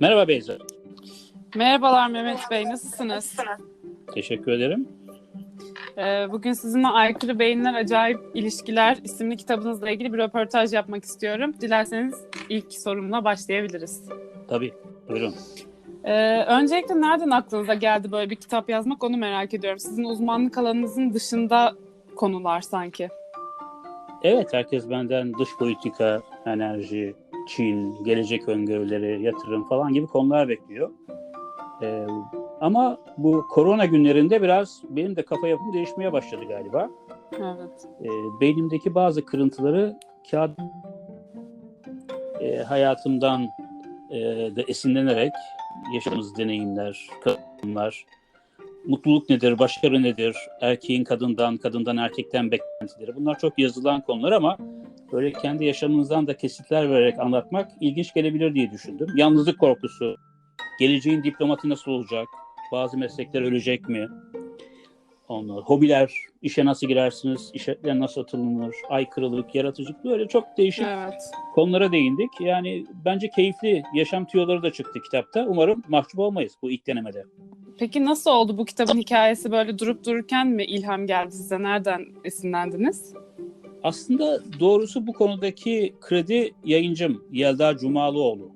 Merhaba Beyza. Merhabalar Mehmet Bey, nasılsınız? Teşekkür ederim. Ee, bugün sizinle Aykırı Beyinler Acayip İlişkiler isimli kitabınızla ilgili bir röportaj yapmak istiyorum. Dilerseniz ilk sorumla başlayabiliriz. Tabii, buyurun. Ee, öncelikle nereden aklınıza geldi böyle bir kitap yazmak onu merak ediyorum. Sizin uzmanlık alanınızın dışında konular sanki. Evet, herkes benden dış politika, enerji, Çin, gelecek öngörüleri, yatırım falan gibi konular bekliyor. Ee, ama bu korona günlerinde biraz benim de kafa yapım değişmeye başladı galiba. Evet. Ee, beynimdeki bazı kırıntıları kağıt e, hayatımdan e, da esinlenerek yaşadığımız deneyimler, kadınlar, mutluluk nedir, başarı nedir, erkeğin kadından, kadından erkekten beklentileri. Bunlar çok yazılan konular ama böyle kendi yaşamınızdan da kesitler vererek anlatmak ilginç gelebilir diye düşündüm. Yalnızlık korkusu, geleceğin diplomatı nasıl olacak, bazı meslekler ölecek mi, onlar, hobiler, işe nasıl girersiniz, işe nasıl atılınır, aykırılık, yaratıcılık böyle çok değişik Evet. konulara değindik. Yani bence keyifli yaşam tüyoları da çıktı kitapta. Umarım mahcup olmayız bu ilk denemede. Peki nasıl oldu bu kitabın hikayesi böyle durup dururken mi ilham geldi size? Nereden esinlendiniz? Aslında doğrusu bu konudaki kredi yayıncım Yelda Cumalıoğlu.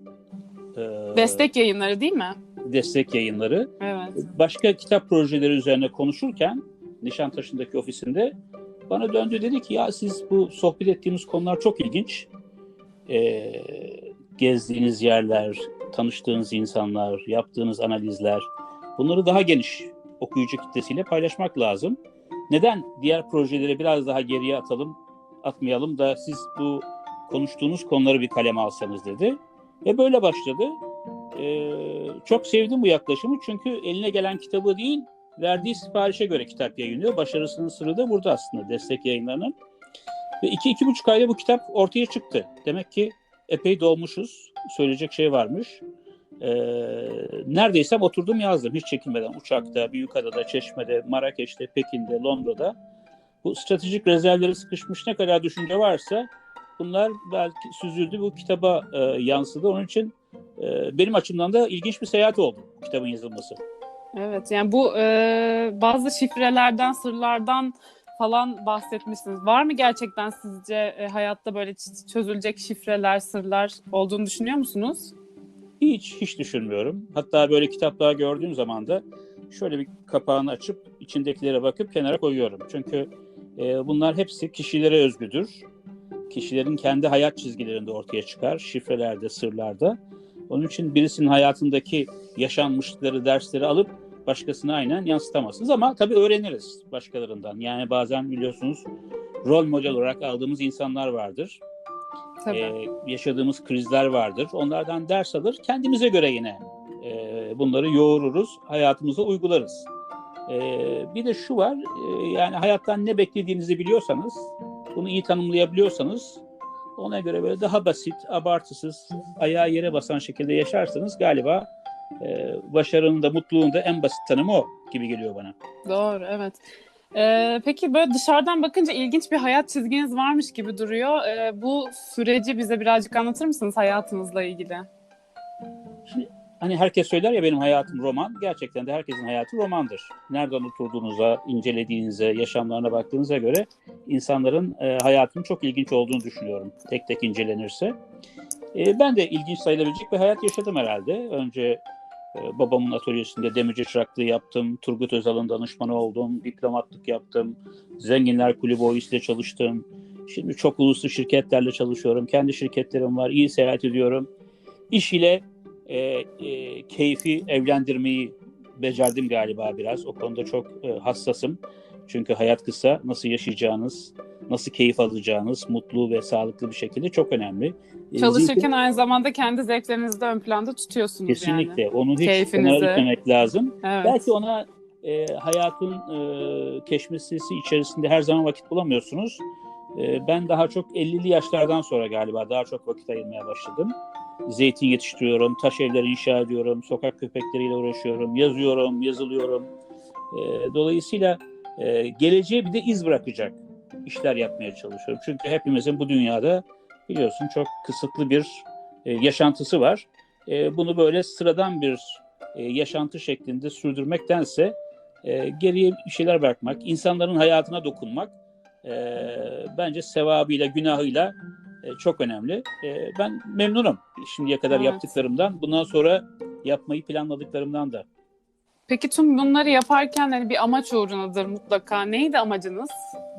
Ee, Destek yayınları değil mi? destek yayınları. Evet. Başka kitap projeleri üzerine konuşurken Nişantaşı'ndaki ofisinde bana döndü dedi ki ya siz bu sohbet ettiğimiz konular çok ilginç. Ee, gezdiğiniz yerler, tanıştığınız insanlar, yaptığınız analizler bunları daha geniş okuyucu kitlesiyle paylaşmak lazım. Neden diğer projeleri biraz daha geriye atalım, atmayalım da siz bu konuştuğunuz konuları bir kaleme alsanız dedi. Ve böyle başladı. Ee, çok sevdim bu yaklaşımı çünkü eline gelen kitabı değil, verdiği siparişe göre kitap yayınlıyor. Başarısının sırrı da burada aslında destek yayınlarının. Ve iki, iki buçuk ayda bu kitap ortaya çıktı. Demek ki epey dolmuşuz. Söyleyecek şey varmış. Ee, neredeyse oturdum yazdım hiç çekinmeden. Uçakta, Büyükada'da, Çeşme'de, Marrakeş'te, Pekin'de, Londra'da. Bu stratejik rezervleri sıkışmış ne kadar düşünce varsa bunlar belki süzüldü bu kitaba e, yansıdı. Onun için e, benim açımdan da ilginç bir seyahat oldu kitabın yazılması. Evet yani bu e, bazı şifrelerden, sırlardan falan bahsetmişsiniz. Var mı gerçekten sizce e, hayatta böyle çözülecek şifreler, sırlar olduğunu düşünüyor musunuz? Hiç hiç düşünmüyorum. Hatta böyle kitaplar gördüğüm zaman da şöyle bir kapağını açıp içindekilere bakıp kenara koyuyorum. Çünkü e, bunlar hepsi kişilere özgüdür. Kişilerin kendi hayat çizgilerinde ortaya çıkar, şifrelerde, sırlarda. Onun için birisinin hayatındaki yaşanmışlıkları, dersleri alıp başkasına aynen yansıtamazsınız. Ama tabii öğreniriz başkalarından. Yani bazen biliyorsunuz rol model olarak aldığımız insanlar vardır. Tabii. Ee, yaşadığımız krizler vardır. Onlardan ders alır, kendimize göre yine e, bunları yoğururuz, hayatımıza uygularız. Ee, bir de şu var, e, yani hayattan ne beklediğinizi biliyorsanız, bunu iyi tanımlayabiliyorsanız, ona göre böyle daha basit, abartısız, ayağı yere basan şekilde yaşarsanız galiba e, başarının da mutluluğun da en basit tanımı o gibi geliyor bana. Doğru, evet. E, peki böyle dışarıdan bakınca ilginç bir hayat çizginiz varmış gibi duruyor. E, bu süreci bize birazcık anlatır mısınız hayatınızla ilgili? Hani herkes söyler ya benim hayatım roman. Gerçekten de herkesin hayatı romandır. Nereden oturduğunuza, incelediğinize, yaşamlarına baktığınıza göre insanların e, hayatının çok ilginç olduğunu düşünüyorum. Tek tek incelenirse. E, ben de ilginç sayılabilecek bir hayat yaşadım herhalde. Önce e, babamın atölyesinde demirci çıraklığı yaptım. Turgut Özal'ın danışmanı oldum. Diplomatlık yaptım. Zenginler Kulübü OİS'le çalıştım. Şimdi çok uluslu şirketlerle çalışıyorum. Kendi şirketlerim var. İyi seyahat ediyorum. İş ile e, e, keyfi evlendirmeyi becerdim galiba biraz. O konuda çok e, hassasım. Çünkü hayat kısa. Nasıl yaşayacağınız, nasıl keyif alacağınız, mutlu ve sağlıklı bir şekilde çok önemli. E, Çalışırken aynı zamanda kendi zevklerinizi de ön planda tutuyorsunuz kesinlikle yani. onu hiç Keyfinizi. kenara itmemek lazım. Evet. Belki ona e, hayatın e, keşmesisi içerisinde her zaman vakit bulamıyorsunuz. E, ben daha çok 50'li yaşlardan sonra galiba daha çok vakit ayırmaya başladım. Zeytin yetiştiriyorum, taş evler inşa ediyorum, sokak köpekleriyle uğraşıyorum, yazıyorum, yazılıyorum. E, dolayısıyla e, geleceğe bir de iz bırakacak işler yapmaya çalışıyorum. Çünkü hepimizin bu dünyada biliyorsun çok kısıtlı bir e, yaşantısı var. e, bunu böyle sıradan bir e, yaşantı şeklinde sürdürmektense e, geriye bir şeyler bırakmak, insanların hayatına dokunmak e, bence sevabıyla, günahıyla e, çok önemli. E, ben memnunum şimdiye kadar Evet. yaptıklarımdan. Bundan sonra yapmayı planladıklarımdan da. Peki tüm bunları yaparken hani bir amaç uğrunadır mutlaka. Neydi amacınız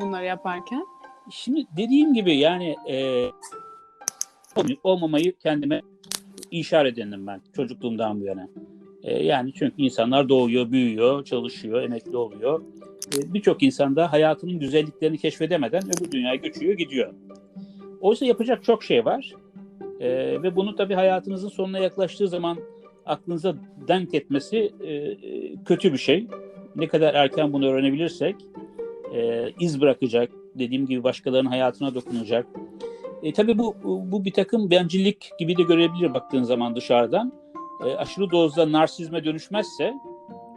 bunları yaparken? Şimdi dediğim gibi yani e, olmamayı kendime işaret edindim ben çocukluğumdan bu yana. E, yani çünkü insanlar doğuyor, büyüyor, çalışıyor, emekli oluyor. E, Birçok insan da hayatının güzelliklerini keşfedemeden öbür dünyaya göçüyor, gidiyor. Oysa yapacak çok şey var. E, ve bunu tabii hayatınızın sonuna yaklaştığı zaman aklınıza denk etmesi e, e, kötü bir şey. Ne kadar erken bunu öğrenebilirsek e, iz bırakacak, dediğim gibi başkalarının hayatına dokunacak. E, tabii bu bu bir takım bencillik gibi de görebilir baktığın zaman dışarıdan. E, aşırı dozda narsizme dönüşmezse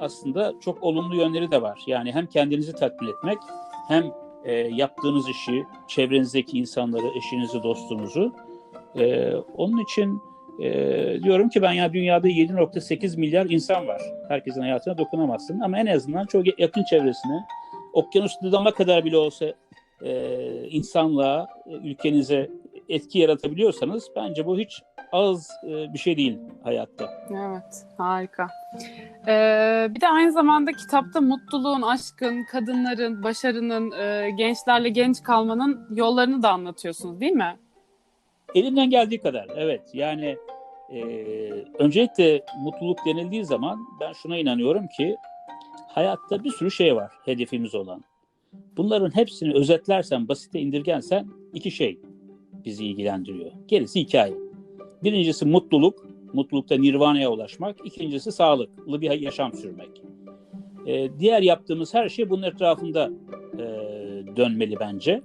aslında çok olumlu yönleri de var. Yani hem kendinizi tatmin etmek hem e, yaptığınız işi, çevrenizdeki insanları, eşinizi, dostunuzu. E, onun için e, diyorum ki ben ya dünyada 7.8 milyar insan var. Herkesin hayatına dokunamazsın ama en azından çok yakın çevresine, okyanus dama kadar bile olsa e, insanlığa, e, ülkenize etki yaratabiliyorsanız bence bu hiç az e, bir şey değil hayatta. Evet, harika. Ee, bir de aynı zamanda kitapta mutluluğun, aşkın, kadınların, başarının, e, gençlerle genç kalmanın yollarını da anlatıyorsunuz değil mi? Elimden geldiği kadar evet yani e, öncelikle mutluluk denildiği zaman ben şuna inanıyorum ki hayatta bir sürü şey var hedefimiz olan. Bunların hepsini özetlersen, basite indirgensen iki şey bizi ilgilendiriyor. Gerisi hikaye. Birincisi mutluluk, mutlulukta nirvana'ya ulaşmak. İkincisi sağlıklı bir yaşam sürmek. E, diğer yaptığımız her şey bunun etrafında e, dönmeli bence.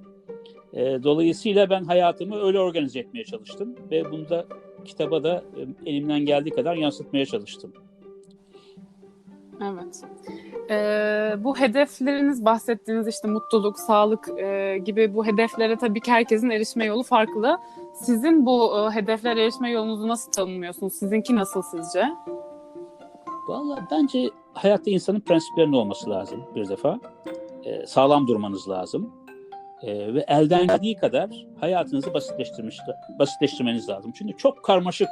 E, dolayısıyla ben hayatımı öyle organize etmeye çalıştım ve bunu da kitaba da e, elimden geldiği kadar yansıtmaya çalıştım. Evet. Ee, bu hedefleriniz bahsettiğiniz işte mutluluk, sağlık e, gibi bu hedeflere tabii ki herkesin erişme yolu farklı. Sizin bu e, hedeflere erişme yolunuzu nasıl tanımlıyorsunuz? Sizinki nasıl sizce? Vallahi bence hayatta insanın prensiplerinin olması lazım bir defa. E, sağlam durmanız lazım. E, ve elden geldiği kadar hayatınızı basitleştirmiş, basitleştirmeniz lazım. Çünkü çok karmaşık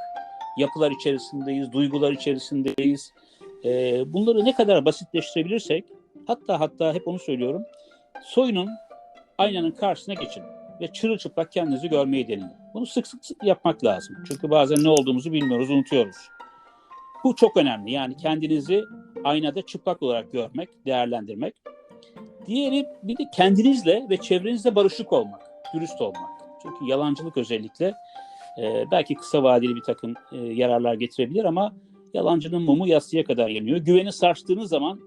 yapılar içerisindeyiz, duygular içerisindeyiz. E, bunları ne kadar basitleştirebilirsek, hatta hatta hep onu söylüyorum, soyunun aynanın karşısına geçin ve çırılçıplak kendinizi görmeyi deneyin. Bunu sık sık yapmak lazım. Çünkü bazen ne olduğumuzu bilmiyoruz, unutuyoruz. Bu çok önemli. Yani kendinizi aynada çıplak olarak görmek, değerlendirmek. Diğeri bir de kendinizle ve çevrenizle barışık olmak, dürüst olmak. Çünkü yalancılık özellikle e, belki kısa vadeli bir takım e, yararlar getirebilir ama yalancının mumu yatsıya kadar yanıyor. Güveni sarstığınız zaman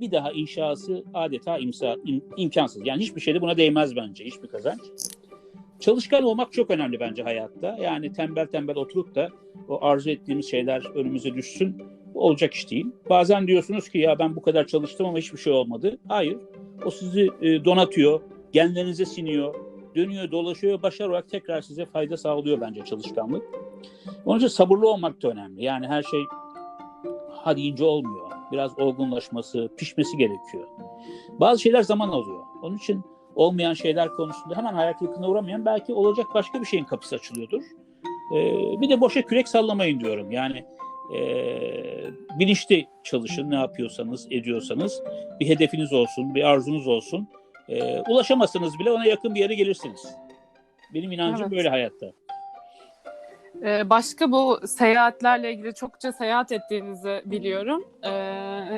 bir daha inşası adeta imsa, im, imkansız. Yani hiçbir şey de buna değmez bence, hiçbir kazanç. Çalışkan olmak çok önemli bence hayatta. Yani tembel tembel oturup da o arzu ettiğimiz şeyler önümüze düşsün. Olacak iş değil. Bazen diyorsunuz ki ya ben bu kadar çalıştım ama hiçbir şey olmadı. Hayır. O sizi e, donatıyor, genlerinize siniyor, dönüyor, dolaşıyor, başarı olarak tekrar size fayda sağlıyor bence çalışkanlık. Onun için sabırlı olmak da önemli. Yani her şey ha deyince olmuyor. Biraz olgunlaşması, pişmesi gerekiyor. Bazı şeyler zaman alıyor. Onun için olmayan şeyler konusunda hemen hayal kırıklığına uğramayan belki olacak başka bir şeyin kapısı açılıyordur. Ee, bir de boşa kürek sallamayın diyorum. Yani e, bilinçli çalışın ne yapıyorsanız, ediyorsanız. Bir hedefiniz olsun, bir arzunuz olsun. E, ulaşamazsanız bile ona yakın bir yere gelirsiniz. Benim inancım Evet. böyle hayatta. Ee, başka bu seyahatlerle ilgili çokça seyahat ettiğinizi biliyorum. Ee,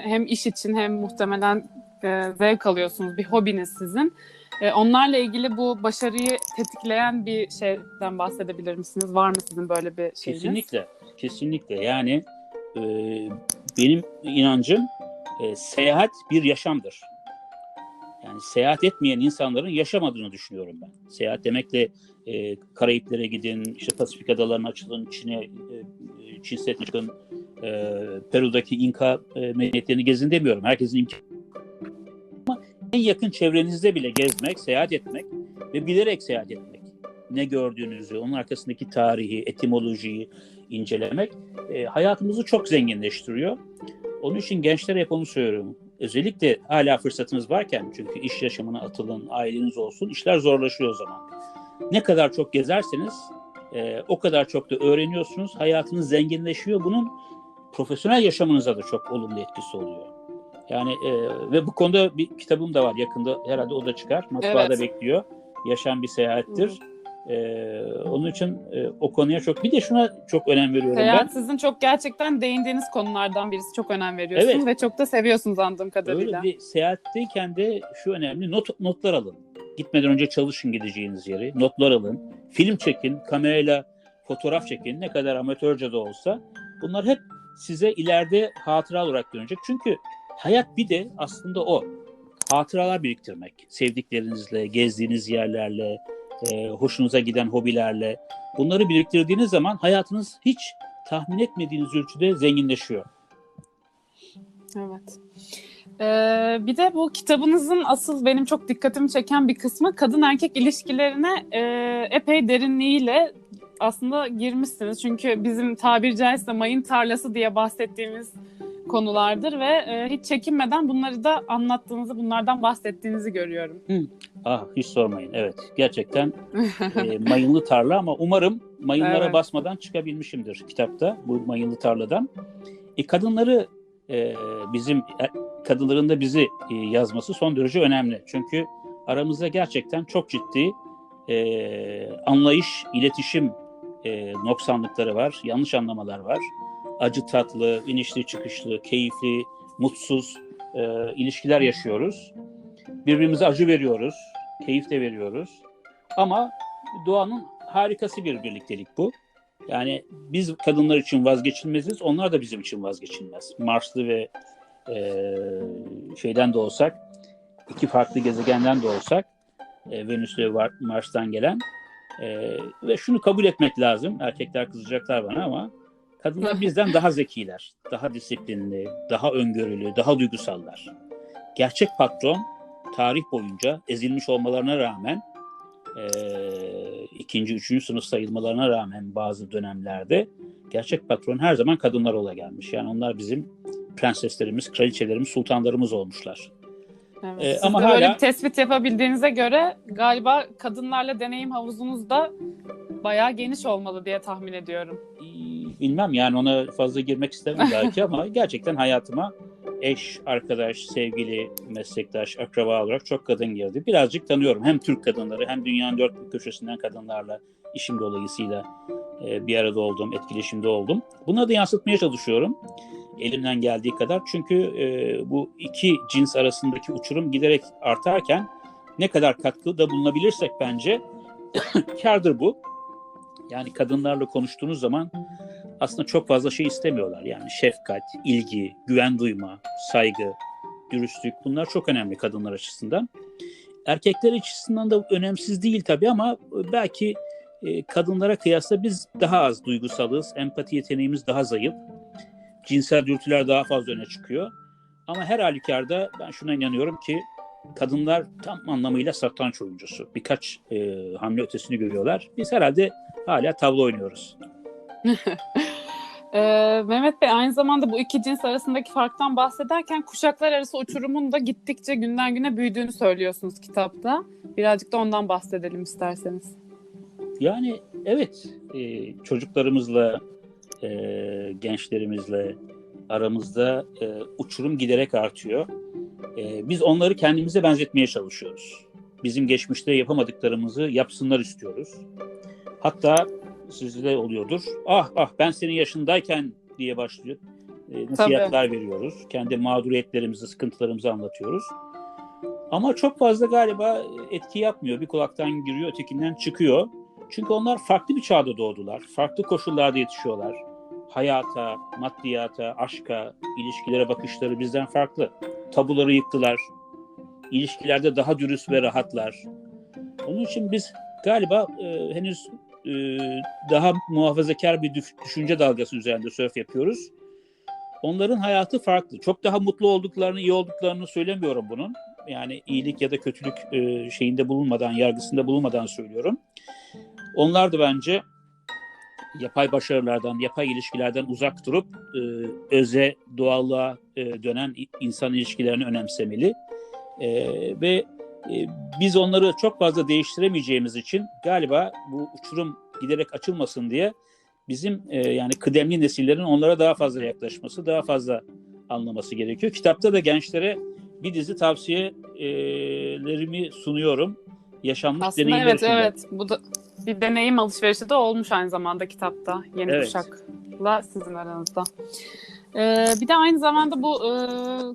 hem iş için hem muhtemelen e, zevk alıyorsunuz. Bir hobiniz sizin. Ee, onlarla ilgili bu başarıyı tetikleyen bir şeyden bahsedebilir misiniz? Var mı sizin böyle bir şeyiniz? Kesinlikle, kesinlikle. Yani e, benim inancım e, seyahat bir yaşamdır. Yani seyahat etmeyen insanların yaşamadığını düşünüyorum ben. Seyahat demekle e, Karayiplere gidin, işte Pasifik adalarına açılın, Çin'e, e, Çin Seddi'ne çıkın, e, Peru'daki İnka e, medeniyetlerini gezin demiyorum. Herkesin imkanı ama en yakın çevrenizde bile gezmek, seyahat etmek ve bilerek seyahat etmek. Ne gördüğünüzü, onun arkasındaki tarihi, etimolojiyi, incelemek e, hayatımızı çok zenginleştiriyor. Onun için gençlere hep onu söylüyorum. Özellikle hala fırsatınız varken çünkü iş yaşamına atılın, aileniz olsun, işler zorlaşıyor o zaman. Ne kadar çok gezerseniz e, o kadar çok da öğreniyorsunuz, hayatınız zenginleşiyor. Bunun profesyonel yaşamınıza da çok olumlu etkisi oluyor. Yani e, ve bu konuda bir kitabım da var yakında herhalde o da çıkar. Matbaada Evet. bekliyor. Yaşam bir seyahattir. E, onun için e, o konuya çok bir de şuna çok önem veriyorum ben. Seyahat sizin çok gerçekten değindiğiniz konulardan birisi. Çok önem veriyorsunuz Evet. ve çok da seviyorsunuz anladığım kadarıyla. Öyle bir seyahatteyken de şu önemli not notlar alın. Gitmeden önce çalışın gideceğiniz yeri. Notlar alın. Film çekin, kamerayla fotoğraf çekin. Ne kadar amatörce de olsa. Bunlar hep size ileride hatıra olarak dönecek. Çünkü hayat bir de aslında o. Hatıralar biriktirmek. Sevdiklerinizle, gezdiğiniz yerlerle, e, hoşunuza giden hobilerle. Bunları biriktirdiğiniz zaman hayatınız hiç tahmin etmediğiniz ölçüde zenginleşiyor. Evet. Ee, bir de bu kitabınızın asıl benim çok dikkatimi çeken bir kısmı kadın erkek ilişkilerine e, epey derinliğiyle aslında girmişsiniz. Çünkü bizim tabiri caizse mayın tarlası diye bahsettiğimiz konulardır ve e, hiç çekinmeden bunları da anlattığınızı, bunlardan bahsettiğinizi görüyorum. Ah hiç sormayın. Evet gerçekten e, mayınlı tarla ama umarım mayınlara Evet. basmadan çıkabilmişimdir kitapta bu mayınlı tarladan. E, kadınları e, bizim kadınların da bizi e, yazması son derece önemli. Çünkü aramızda gerçekten çok ciddi e, anlayış, iletişim e, noksanlıkları var, yanlış anlamalar var. Acı tatlı, inişli çıkışlı, keyifli, mutsuz e, ilişkiler yaşıyoruz. Birbirimize acı veriyoruz, keyif de veriyoruz. Ama doğanın harikası bir birliktelik bu. Yani biz kadınlar için vazgeçilmeziz, onlar da bizim için vazgeçilmez. Marslı ve e, şeyden de olsak, iki farklı gezegenden de olsak, e, Venüs ve Var- Mars'tan gelen e, ve şunu kabul etmek lazım. Erkekler kızacaklar bana ama kadınlar bizden daha zekiler, daha disiplinli, daha öngörülü, daha duygusallar. Gerçek patron tarih boyunca ezilmiş olmalarına rağmen e, ikinci, üçüncü sınıf sayılmalarına rağmen bazı dönemlerde gerçek patron her zaman kadınlar ola gelmiş. Yani onlar bizim prenseslerimiz, kraliçelerimiz, sultanlarımız olmuşlar. Evet. Ee, ama de böyle hala- bir tespit yapabildiğinize göre galiba kadınlarla deneyim havuzunuz da bayağı geniş olmalı diye tahmin ediyorum. Bilmem yani ona fazla girmek istemem belki ama gerçekten hayatıma eş, arkadaş, sevgili, meslektaş, akraba olarak çok kadın girdi. Birazcık tanıyorum hem Türk kadınları hem dünyanın dört bir köşesinden kadınlarla işim dolayısıyla e, bir arada oldum, etkileşimde oldum. Bunları da yansıtmaya çalışıyorum elimden geldiği kadar. Çünkü e, bu iki cins arasındaki uçurum giderek artarken ne kadar katkıda bulunabilirsek bence kardır bu. Yani kadınlarla konuştuğunuz zaman aslında çok fazla şey istemiyorlar. Yani şefkat, ilgi, güven duyma, saygı, dürüstlük bunlar çok önemli kadınlar açısından. Erkekler açısından da önemsiz değil tabii ama belki e, kadınlara kıyasla biz daha az duygusalız, empati yeteneğimiz daha zayıf, cinsel dürtüler daha fazla öne çıkıyor. Ama her halükarda ben şuna inanıyorum ki kadınlar tam anlamıyla satranç oyuncusu. Birkaç e, hamle ötesini görüyorlar. Biz herhalde hala tavla oynuyoruz. Ee, Mehmet Bey aynı zamanda bu iki cins arasındaki farktan bahsederken kuşaklar arası uçurumun da gittikçe günden güne büyüdüğünü söylüyorsunuz kitapta. Birazcık da ondan bahsedelim isterseniz. Yani evet e, çocuklarımızla, e, gençlerimizle aramızda e, uçurum giderek artıyor. E, biz onları kendimize benzetmeye çalışıyoruz. Bizim geçmişte yapamadıklarımızı yapsınlar istiyoruz. Hatta sizde oluyordur. Ah ah ben senin yaşındayken diye başlıyor. E, nasihatler veriyoruz. Kendi mağduriyetlerimizi, sıkıntılarımızı anlatıyoruz. Ama çok fazla galiba etki yapmıyor. Bir kulaktan giriyor, ötekinden çıkıyor. Çünkü onlar farklı bir çağda doğdular. Farklı koşullarda yetişiyorlar. Hayata, maddiyata, aşka, ilişkilere bakışları bizden farklı. Tabuları yıktılar. İlişkilerde daha dürüst ve rahatlar. Onun için biz galiba e, henüz e, daha muhafazakar bir düş- düşünce dalgası üzerinde sörf yapıyoruz. Onların hayatı farklı. Çok daha mutlu olduklarını, iyi olduklarını söylemiyorum bunun. Yani iyilik ya da kötülük e, şeyinde bulunmadan, yargısında bulunmadan söylüyorum. Onlar da bence yapay başarılardan, yapay ilişkilerden uzak durup e, öze, doğallığa e, dönen insan ilişkilerini önemsemeli. E, ve e, biz onları çok fazla değiştiremeyeceğimiz için galiba bu uçurum giderek açılmasın diye bizim e, yani kıdemli nesillerin onlara daha fazla yaklaşması, daha fazla anlaması gerekiyor. Kitapta da gençlere bir dizi tavsiyelerimi sunuyorum. Yaşanmış Aslında evet evet bu da bir deneyim alışverişi de olmuş aynı zamanda kitapta yeni Evet. kuşakla sizin aranızda. Ee, bir de aynı zamanda bu e,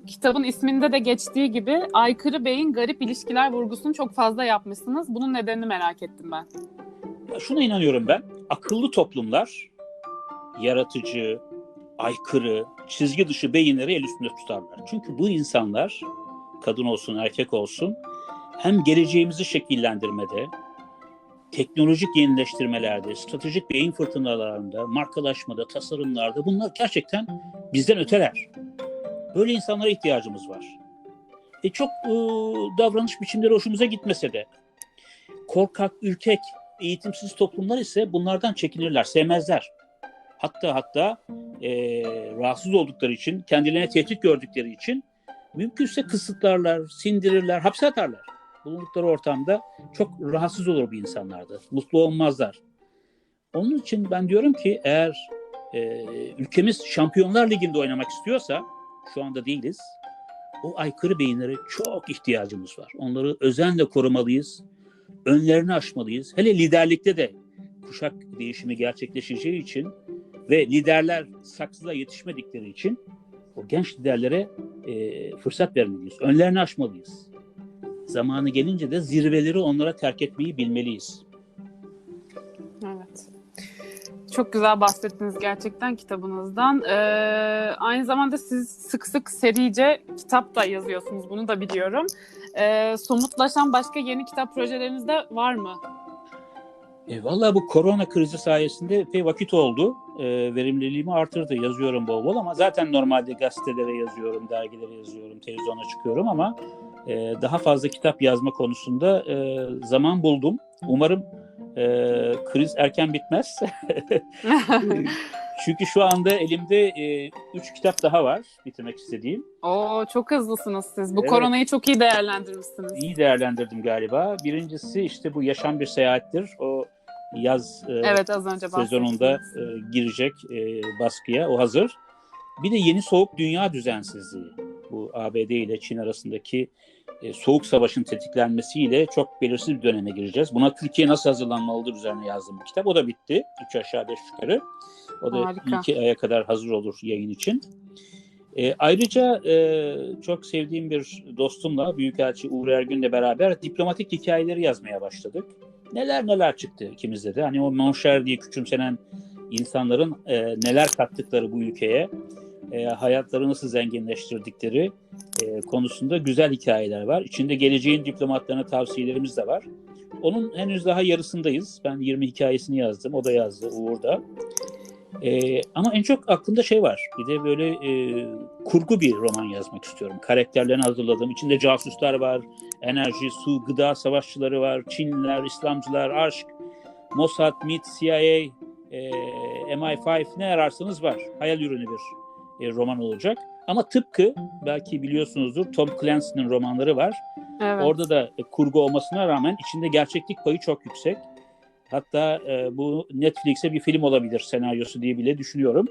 kitabın isminde de geçtiği gibi aykırı beyin garip ilişkiler vurgusunu çok fazla yapmışsınız. Bunun nedenini merak ettim ben. Ya Şuna inanıyorum ben. Akıllı toplumlar yaratıcı, aykırı, çizgi dışı beyinleri el üstünde tutarlar. Çünkü bu insanlar kadın olsun erkek olsun hem geleceğimizi şekillendirmede, teknolojik yenileştirmelerde, stratejik beyin fırtınalarında, markalaşmada, tasarımlarda bunlar gerçekten bizden öteler. Böyle insanlara ihtiyacımız var. E çok e, davranış biçimleri hoşumuza gitmese de korkak, ürkek, eğitimsiz toplumlar ise bunlardan çekinirler, sevmezler. Hatta hatta e, rahatsız oldukları için, kendilerine tehdit gördükleri için mümkünse kısıtlarlar, sindirirler, hapse atarlar. Bulundukları ortamda çok rahatsız olur bu insanlarda. Mutlu olmazlar. Onun için ben diyorum ki eğer e, ülkemiz Şampiyonlar Ligi'nde oynamak istiyorsa, şu anda değiliz, o aykırı beyinlere çok ihtiyacımız var. Onları özenle korumalıyız, önlerini aşmalıyız. Hele liderlikte de kuşak değişimi gerçekleşeceği için ve liderler saksıda yetişmedikleri için o genç liderlere e, fırsat vermeliyiz. Önlerini aşmalıyız. Zamanı gelince de zirveleri onlara terk etmeyi bilmeliyiz. Evet. Çok güzel bahsettiniz gerçekten kitabınızdan. Ee, aynı zamanda siz sık sık serice kitap da yazıyorsunuz. Bunu da biliyorum. Ee, somutlaşan başka yeni kitap projeleriniz de var mı? E, Valla bu korona krizi sayesinde epey vakit oldu. E, verimliliğimi artırdı. Yazıyorum bol bol ama zaten normalde gazetelere yazıyorum, dergilere yazıyorum, televizyona çıkıyorum ama e, daha fazla kitap yazma konusunda e, zaman buldum. Umarım e, kriz erken bitmez. Çünkü şu anda elimde e, üç kitap daha var bitirmek istediğim. Oo çok hızlısınız siz. Bu Evet. koronayı çok iyi değerlendirmişsiniz. İyi değerlendirdim galiba. Birincisi işte bu Yaşam Bir Seyahattir. O yaz e, Evet az önce sezonunda e, girecek e, baskıya. O hazır. Bir de yeni soğuk dünya düzensizliği. Bu ABD ile Çin arasındaki e, soğuk savaşın tetiklenmesiyle çok belirsiz bir döneme gireceğiz. Buna Türkiye nasıl hazırlanmalıdır üzerine yazdığım bir kitap. O da bitti. Üç aşağı beş yukarı. O da Harika. iki aya kadar hazır olur yayın için. E, ayrıca e, çok sevdiğim bir dostumla Büyükelçi Uğur Ergün'le beraber diplomatik hikayeleri yazmaya başladık. Neler neler çıktı ikimizde de. Hani o monşer diye küçümsenen insanların e, neler kattıkları bu ülkeye, e, hayatları nasıl zenginleştirdikleri e, konusunda güzel hikayeler var. İçinde geleceğin diplomatlarına tavsiyelerimiz de var. Onun henüz daha yarısındayız. Ben 20 hikayesini yazdım, o da yazdı, Uğur da. E, ama en çok aklımda şey var. Bir de böyle e, kurgu bir roman yazmak istiyorum. Karakterlerini hazırladım. İçinde casuslar var, enerji, su, gıda savaşçıları var, Çinliler, İslamcılar, aşk, Mossad, MIT, CIA, e, MI5 ne ararsanız var. Hayal ürünü bir e, roman olacak. Ama tıpkı belki biliyorsunuzdur Tom Clancy'nin romanları var. Evet. Orada da e, kurgu olmasına rağmen içinde gerçeklik payı çok yüksek. Hatta e, bu Netflix'e bir film olabilir senaryosu diye bile düşünüyorum.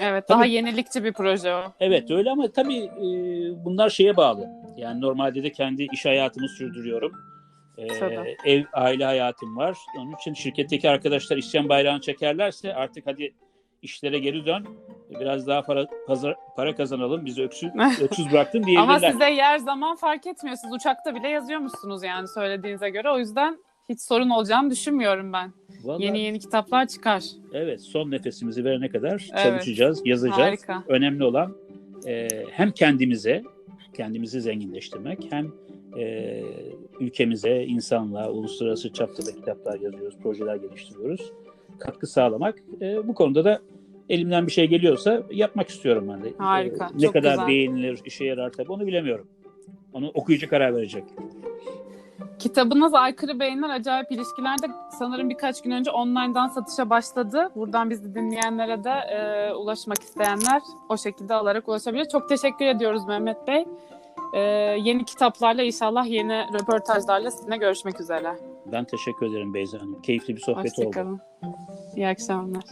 Evet, Tabii- daha yenilikçi bir proje o. Evet öyle ama tabii e, bunlar şeye bağlı. Yani normalde de kendi iş hayatımı sürdürüyorum. E, Tabii. ev, aile hayatım var. Onun için şirketteki arkadaşlar isyan bayrağını çekerlerse artık hadi işlere geri dön. Biraz daha para pazar, para kazanalım. Bizi öksüz, öksüz bıraktın diyebilirler. Ama size yer zaman fark etmiyor. Siz uçakta bile yazıyormuşsunuz yani söylediğinize göre. O yüzden hiç sorun olacağını düşünmüyorum ben. Vallahi, Yeni yeni kitaplar çıkar. Evet son nefesimizi verene kadar Evet. çalışacağız, yazacağız. Harika. Önemli olan e, hem kendimize, kendimizi zenginleştirmek hem e, ülkemize, insanlığa, uluslararası çapta da kitaplar yazıyoruz, projeler geliştiriyoruz. Katkı sağlamak. E, bu konuda da elimden bir şey geliyorsa yapmak istiyorum ben de. Harika, E, ne çok kadar güzel. beğenilir, işe yarar tabii onu bilemiyorum. Onu okuyucu karar verecek. Kitabınız Aykırı Beyinler Acayip İlişkiler de sanırım birkaç gün önce online'dan satışa başladı. Buradan bizi dinleyenlere de e, ulaşmak isteyenler o şekilde alarak ulaşabilir. Çok teşekkür ediyoruz Mehmet Bey. E, yeni kitaplarla inşallah yeni röportajlarla sizinle görüşmek üzere. Ben teşekkür ederim Beyza Hanım. Keyifli bir sohbet oldu. Hoşçakalın. İyi akşamlar.